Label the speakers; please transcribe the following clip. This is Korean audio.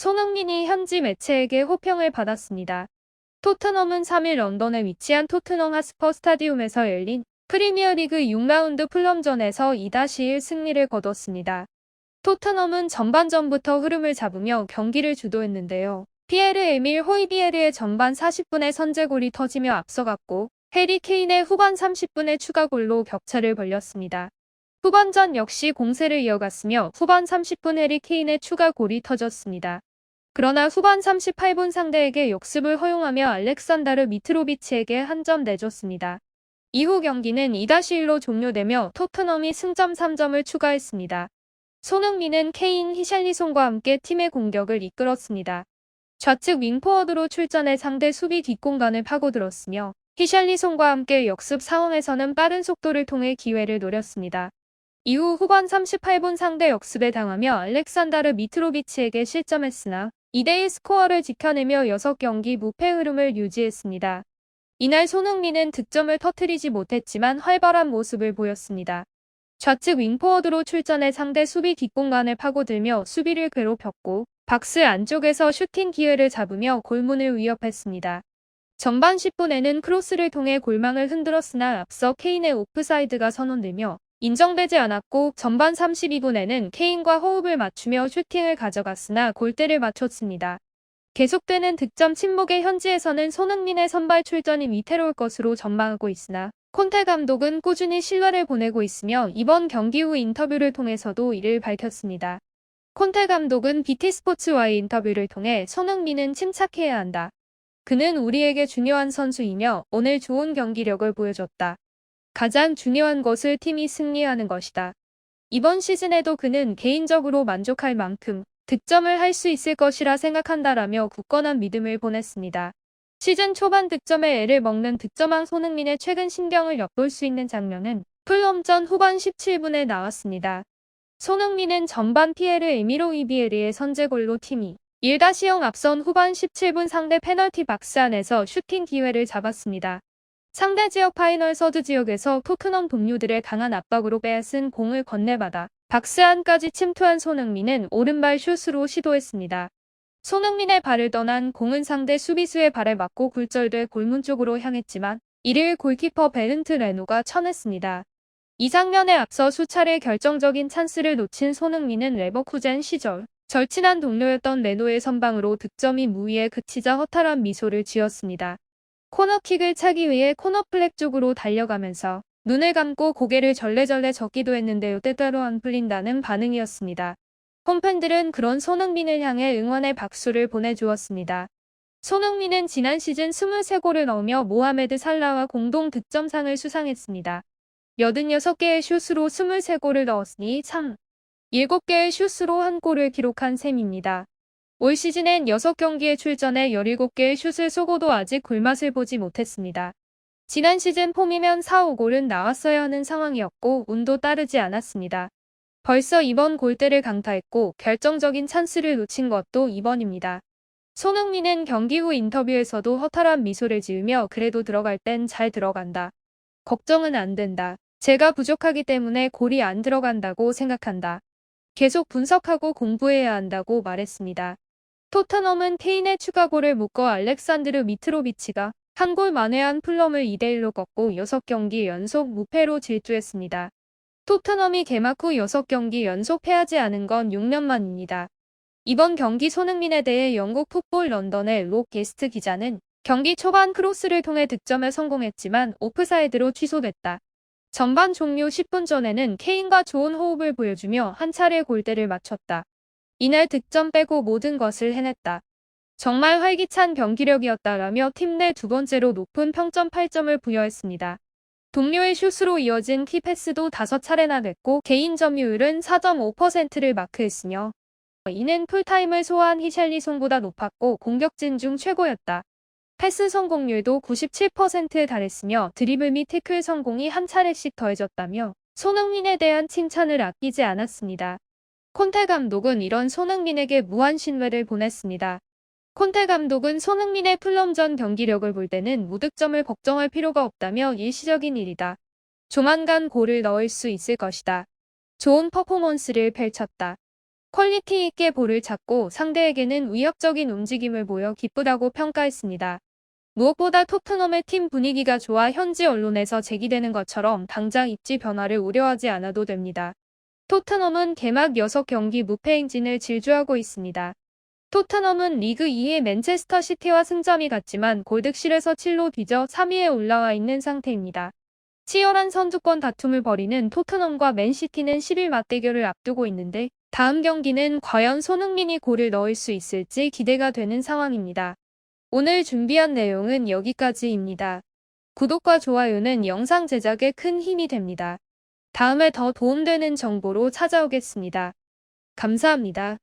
Speaker 1: 손흥민이 현지 매체에게 호평을 받았습니다. 토트넘은 3일 런던에 위치한 토트넘 하스퍼 스타디움에서 열린 프리미어리그 6라운드 플럼전에서 2-1 승리를 거뒀습니다. 토트넘은 전반전부터 흐름을 잡으며 경기를 주도했는데요. 피에르 에밀 호이비에르의 전반 40분에 선제골이 터지며 앞서갔고 해리 케인의 후반 30분에 추가골로 격차를 벌렸습니다. 후반전 역시 공세를 이어갔으며 후반 30분 해리 케인의 추가골이 터졌습니다. 그러나 후반 38분 상대에게 역습을 허용하며 알렉산다르 미트로비치에게 한 점 내줬습니다. 이후 경기는 2-1로 종료되며 토트넘이 승점 3점을 추가했습니다. 손흥민은 케인 히샬리송과 함께 팀의 공격을 이끌었습니다. 좌측 윙포워드로 출전해 상대 수비 뒷공간을 파고들었으며 히샬리송과 함께 역습 상황에서는 빠른 속도를 통해 기회를 노렸습니다. 이후 후반 38분 상대 역습에 당하며 알렉산다르 미트로비치에게 실점했으나 2대1 스코어를 지켜내며 6경기 무패 흐름을 유지했습니다. 이날 손흥민은 득점을 터트리지 못했지만 활발한 모습을 보였습니다. 좌측 윙포워드로 출전해 상대 수비 뒷공간을 파고들며 수비를 괴롭혔고 박스 안쪽에서 슈팅 기회를 잡으며 골문을 위협했습니다. 전반 10분에는 크로스를 통해 골망을 흔들었으나 앞서 케인의 오프사이드가 선언되며 인정되지 않았고 전반 32분에는 케인과 호흡을 맞추며 슈팅을 가져갔으나 골대를 맞췄습니다. 계속되는 득점 침묵의 현지에서는 손흥민의 선발 출전이 위태로울 것으로 전망하고 있으나 콘테 감독은 꾸준히 신뢰를 보내고 있으며 이번 경기 후 인터뷰를 통해서도 이를 밝혔습니다. 콘테 감독은 BT스포츠와의 인터뷰를 통해 손흥민은 침착해야 한다. 그는 우리에게 중요한 선수이며 오늘 좋은 경기력을 보여줬다. 가장 중요한 것을 팀이 승리하는 것이다. 이번 시즌에도 그는 개인적으로 만족할 만큼 득점을 할 수 있을 것이라 생각한다라며 굳건한 믿음을 보냈습니다. 시즌 초반 득점에 애를 먹는 득점왕 손흥민의 최근 신경을 엿볼 수 있는 장면은 풀럼전 후반 17분에 나왔습니다. 손흥민은 전반 피에르 에미로 이비에르의 선제골로 팀이 1-0 앞선 후반 17분 상대 페널티 박스 안에서 슈팅 기회를 잡았습니다. 상대 지역 파이널 서드 지역에서 토트넘 동료들의 강한 압박으로 빼앗은 공을 건네받아 박스 안까지 침투한 손흥민은 오른발 슛으로 시도했습니다. 손흥민의 발을 떠난 공은 상대 수비수의 발에 맞고 굴절돼 골문 쪽으로 향했지만 이를 골키퍼 베른트 레노가 쳐냈습니다. 이 장면에 앞서 수차례 결정적인 찬스를 놓친 손흥민은 레버쿠젠 시절 절친한 동료였던 레노의 선방으로 득점이 무위에 그치자 허탈한 미소를 지었습니다. 코너킥을 차기 위해 코너플렉 쪽으로 달려가면서 눈을 감고 고개를 절레절레 젓기도 했는데요 때때로 안 풀린다는 반응이었습니다. 홈팬들은 그런 손흥민을 향해 응원의 박수를 보내주었습니다. 손흥민은 지난 시즌 23골을 넣으며 모하메드 살라와 공동 득점상을 수상했습니다. 86개의 슛으로 23골을 넣었으니 참 7개의 슛으로 한 골을 기록한 셈입니다. 올 시즌엔 6경기에 출전해 17개의 슛을 쏘고도 아직 굴맛을 보지 못했습니다. 지난 시즌 폼이면 4, 5골은 나왔어야 하는 상황이었고 운도 따르지 않았습니다. 벌써 이번 골대를 강타했고 결정적인 찬스를 놓친 것도 이번입니다. 손흥민은 경기 후 인터뷰에서도 허탈한 미소를 지으며 그래도 들어갈 땐 잘 들어간다. 걱정은 안 된다. 제가 부족하기 때문에 골이 안 들어간다고 생각한다. 계속 분석하고 공부해야 한다고 말했습니다. 토트넘은 케인의 추가골을 묶어 알렉산드르 미트로비치가 한 골 만회한 플럼을 2대1로 꺾고 6경기 연속 무패로 질주했습니다. 토트넘이 개막 후 6경기 연속 패하지 않은 건 6년 만입니다. 이번 경기 손흥민에 대해 영국 풋볼 런던의 록 게스트 기자는 경기 초반 크로스를 통해 득점에 성공했지만 오프사이드로 취소됐다. 전반 종료 10분 전에는 케인과 좋은 호흡을 보여주며 한 차례 골대를 맞췄다. 이날 득점 빼고 모든 것을 해냈다. 정말 활기찬 경기력이었다라며 팀 내 두 번째로 높은 평점 8점을 부여했습니다. 동료의 슛으로 이어진 키패스도 5차례나 냈고 개인 점유율은 4.5%를 마크했으며 이는 풀타임을 소화한 히샬리송보다 높았고 공격진 중 최고였다. 패스 성공률도 97%에 달했으며 드리블 및 태클 성공이 한 차례씩 더해졌다며 손흥민에 대한 칭찬을 아끼지 않았습니다. 콘테 감독은 이런 손흥민에게 무한 신뢰를 보냈습니다. 콘테 감독은 손흥민의 플럼 전 경기력을 볼 때는 무득점을 걱정할 필요가 없다며 일시적인 일이다. 조만간 골을 넣을 수 있을 것이다. 좋은 퍼포먼스를 펼쳤다. 퀄리티 있게 볼을 찾고 상대에게는 위협적인 움직임을 보여 기쁘다고 평가했습니다. 무엇보다 토트넘의 팀 분위기가 좋아 현지 언론에서 제기되는 것처럼 당장 입지 변화를 우려하지 않아도 됩니다. 토트넘은 개막 6경기 무패 행진을 질주하고 있습니다. 토트넘은 리그 2의 맨체스터 시티와 승점이 같지만 골득실에서 7로 뒤져 3위에 올라와 있는 상태입니다. 치열한 선두권 다툼을 벌이는 토트넘과 맨시티는 10일 맞대결을 앞두고 있는데 다음 경기는 과연 손흥민이 골을 넣을 수 있을지 기대가 되는 상황입니다. 오늘 준비한 내용은 여기까지입니다. 구독과 좋아요는 영상 제작에 큰 힘이 됩니다. 다음에 더 도움되는 정보로 찾아오겠습니다. 감사합니다.